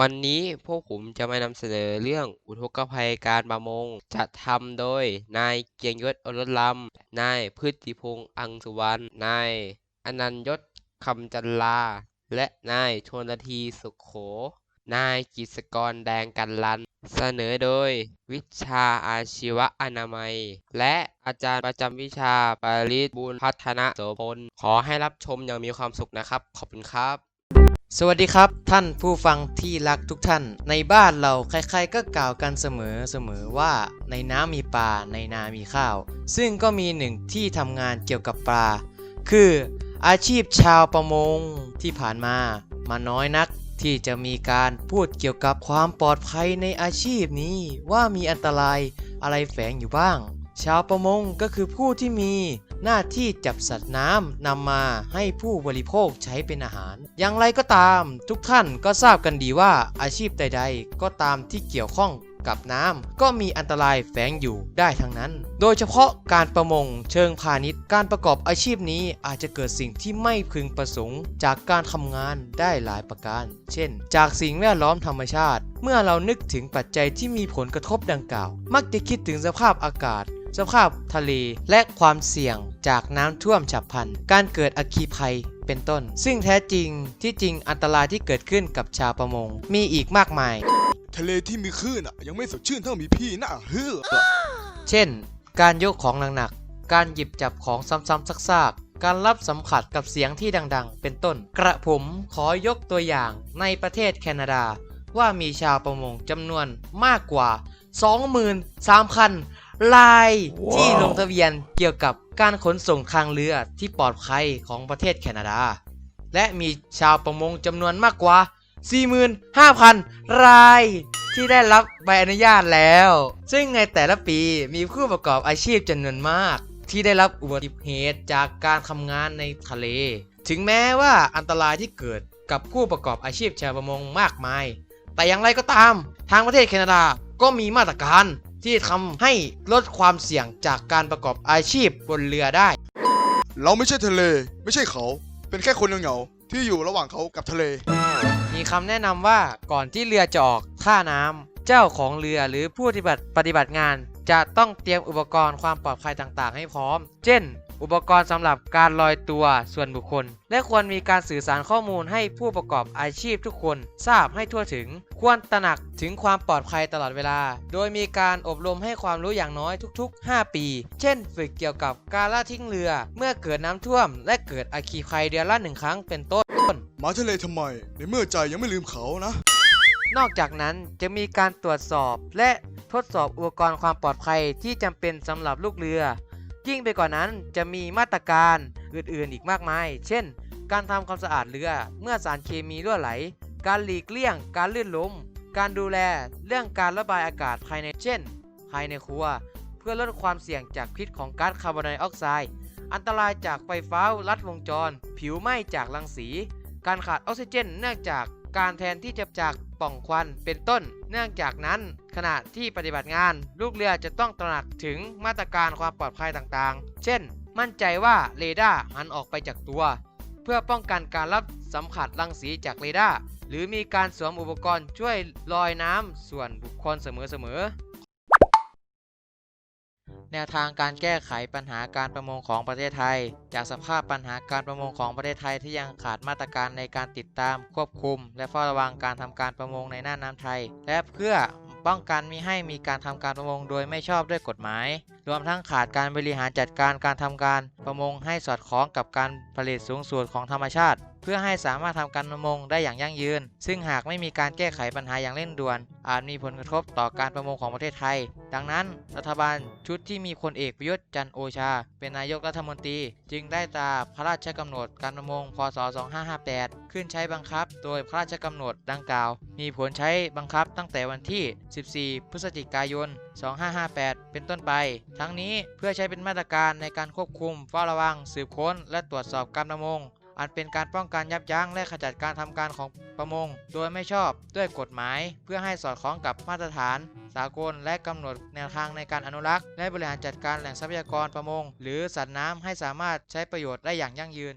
วันนี้พวกผมจะมานำเสนอเรื่องอุทกภัยการประมงจัดทำโดยนายเกียรติยศอรลำนายพฤติพงษ์อังสุวรรณนายอนันยศคำจันลา และนายชนทีสุขโข นายกิษกรแดงกันลัน เสนอโดย วิชาอาชีวะอนามัย และอาจารย์ประจำวิชาปริศบุญพัฒนโสพลขอให้รับชมอย่างมีความสุขนะครับ ขอบคุณครับ สวัสดีครับท่านผู้ฟังที่รักทุกท่าน ในบ้านเราใครๆก็กล่าวกันเสมอเสมอว่าในน้ำมีปลาในนามีข้าว ซึ่งก็มีหนึ่งที่ทำงานเกี่ยวกับปลา คืออาชีพชาวประมงที่ผ่านมา มาน้อยนักที่จะมีการพูดเกี่ยวกับความปลอดภัยในอาชีพนี้ว่ามีอันตรายอะไรแฝงอยู่บ้าง ชาวประมงก็คือผู้ที่มีหน้าที่จับสัตว์น้ำนำมาให้ผู้บริโภคใช้เป็นอาหาร อย่างไรก็ตามทุกท่านก็ทราบกันดีว่าอาชีพใด ๆ ก็ตามที่เกี่ยวข้องกับน้ำก็มีอันตรายแฝงอยู่ได้ทั้งนั้น โดยเฉพาะการประมงเชิงพาณิชย์ การประกอบอาชีพนี้อาจจะเกิดสิ่งที่ไม่พึงประสงค์ จากการทำงานได้หลายประการ เช่น จากสิ่งแวดล้อมธรรมชาติ เมื่อเรานึกถึงปัจจัยที่มีผลกระทบดังกล่าว มักจะคิดถึงสภาพอากาศ สภาพทะเล และความเสี่ยงจากน้ำท่วมฉับพลัน การเกิดอัคคีภัยเป็นต้น ซึ่งแท้จริงที่จริงอันตรายที่เกิดขึ้นกับชาวประมง มีอีกมากมาย ทะเลที่มีคลื่นอะยังไม่สดชื่นเท่ามีพี่น่าเฮือเช่น การยกของหนักๆการหยิบจับของซ้ำๆซากๆการรับสัมผัสกับเสียงที่ดัง ๆ เป็นต้น กระผมขอยกตัวอย่างในประเทศแคนาดาว่ามีชาวประมงจำนวนมากกว่า 23,000 รายที่ลงทะเบียนเกี่ยวกับการขนส่งทางเรือที่ปลอดภัยของประเทศแคนาดา และมีชาวประมงจำนวนมากกว่า 45,000 รายที่ได้รับใบอนุญาตแล้ว ซึ่งในแต่ละปีมีผู้ประกอบอาชีพจำนวนมาก ที่ได้รับอุบัติเหตุจากการทำงานในทะเล ถึงแม้ว่าอันตรายที่เกิดกับผู้ประกอบอาชีพชาวประมงมากมาย แต่อย่างไรก็ตาม ทางประเทศแคนาดาก็มีมาตรการ ที่ทำให้ลดความเสี่ยงจากการประกอบอาชีพบนเรือได้ เราไม่ใช่ทะเล ไม่ใช่เขา เป็นแค่คนเหงาๆที่อยู่ระหว่างเขากับทะเล มีคำแนะนำว่าก่อนที่เรือจะออกท่าน้ำเจ้าของเรือหรือผู้ปฏิบัติปฏิบัติงาน จะต้องเตรียมอุปกรณ์ความปลอดภัยต่างๆ ให้พร้อม เช่น อุปกรณ์สำหรับการลอยตัวส่วนบุคคล และควรมีการสื่อสารข้อมูลให้ผู้ประกอบอาชีพทุกคน ทราบให้ทั่วถึง ควรตระหนักถึงความปลอดภัยตลอดเวลา โดยมีการอบรมให้ความรู้อย่างน้อยทุก ๆ 5 ปี เช่น ฝึกเกี่ยวกับการละทิ้งเรือ เมื่อเกิดน้ำท่วม และเกิดอัคคีภัยเดือนละหนึ่งครั้งเป็นต้นมาทะเลทำไม ในเมื่อใจยังไม่ลืมเขานะ นอกจากนั้นจะมีการตรวจสอบและทดสอบอุปกรณ์ความปลอดภัยที่จำเป็นสำหรับลูกเรือ ยิ่งไปกว่านั้นจะมีมาตรการอื่นๆอีกมากมาย เช่น การทำความสะอาดเรือ เมื่อสารเคมีรั่วไหล การหลีกเลี่ยง การลื่นล้ม การดูแลเรื่องการระบายอากาศภายในเช่น ภายในครัว เพื่อลดความเสี่ยงจากพิษของก๊าซคาร์บอนไดออกไซด์ อันตรายจากไฟฟ้าลัดวงจร ผิวไหม้จากรังสี การขาดออกซิเจนเนื่องจาก การแทนที่จะจากป่องควันเป็นต้น เนื่องจากนั้น ขณะที่ปฏิบัติงาน ลูกเรือจะต้องตระหนักถึงมาตรการความปลอดภัยต่างๆ เช่น มั่นใจว่าเรดาร์หันออกไปจากตัว เพื่อป้องกันการรับสัมผัสรังสีจากเรดาร์หรือมีการสวมอุปกรณ์ช่วยลอยน้ำส่วนบุคคลเสมอๆ แนวทางการแก้ไขปัญหาการประมงของประเทศไทย จากสภาพปัญหาการประมงของประเทศไทยที่ยังขาดมาตรการในการติดตาม ควบคุม และเฝ้าระวังการทำการประมงในน่านน้ำไทย และเพื่อป้องกันมิให้มีการทำการประมงโดยไม่ชอบด้วยกฎหมาย รวมทั้งขาดการบริหารจัดการการทำการประมงให้สอดคล้องกับการผลิตสูงสุดของธรรมชาติ เพื่อให้สามารถทำการประมงได้อย่างยั่งยืน ซึ่งหากไม่มีการแก้ไขปัญหาอย่างเร่งด่วน อาจมีผลกระทบต่อการประมงของประเทศไทย ดังนั้น รัฐบาลชุดที่มีพลเอกประยุทธ์จันโอชา เป็นนายกรัฐมนตรี จึงได้ตราพระราชกำหนดการประมงพศ 2558 ขึ้นใช้บังคับ โดยพระราชกำหนดดังกล่าว มีผลใช้บังคับตั้งแต่วันที่ 14 พฤศจิกายน 2558 เป็นต้นไปทั้งนี้เพื่อใช้เป็นมาตรการในการควบคุมเฝ้าระวัง สืบค้น และตรวจสอบการประมง อันเป็นการป้องกันยับยั้งและขจัดการทำการของประมง โดยไม่ชอบด้วยกฎหมาย เพื่อให้สอดคล้องกับมาตรฐาน สากลและกำหนดแนวทางในการอนุรักษ์ และบริหารจัดการแหล่งทรัพยากรประมง หรือสัตว์น้ำให้สามารถใช้ประโยชน์ได้อย่างยั่งยืน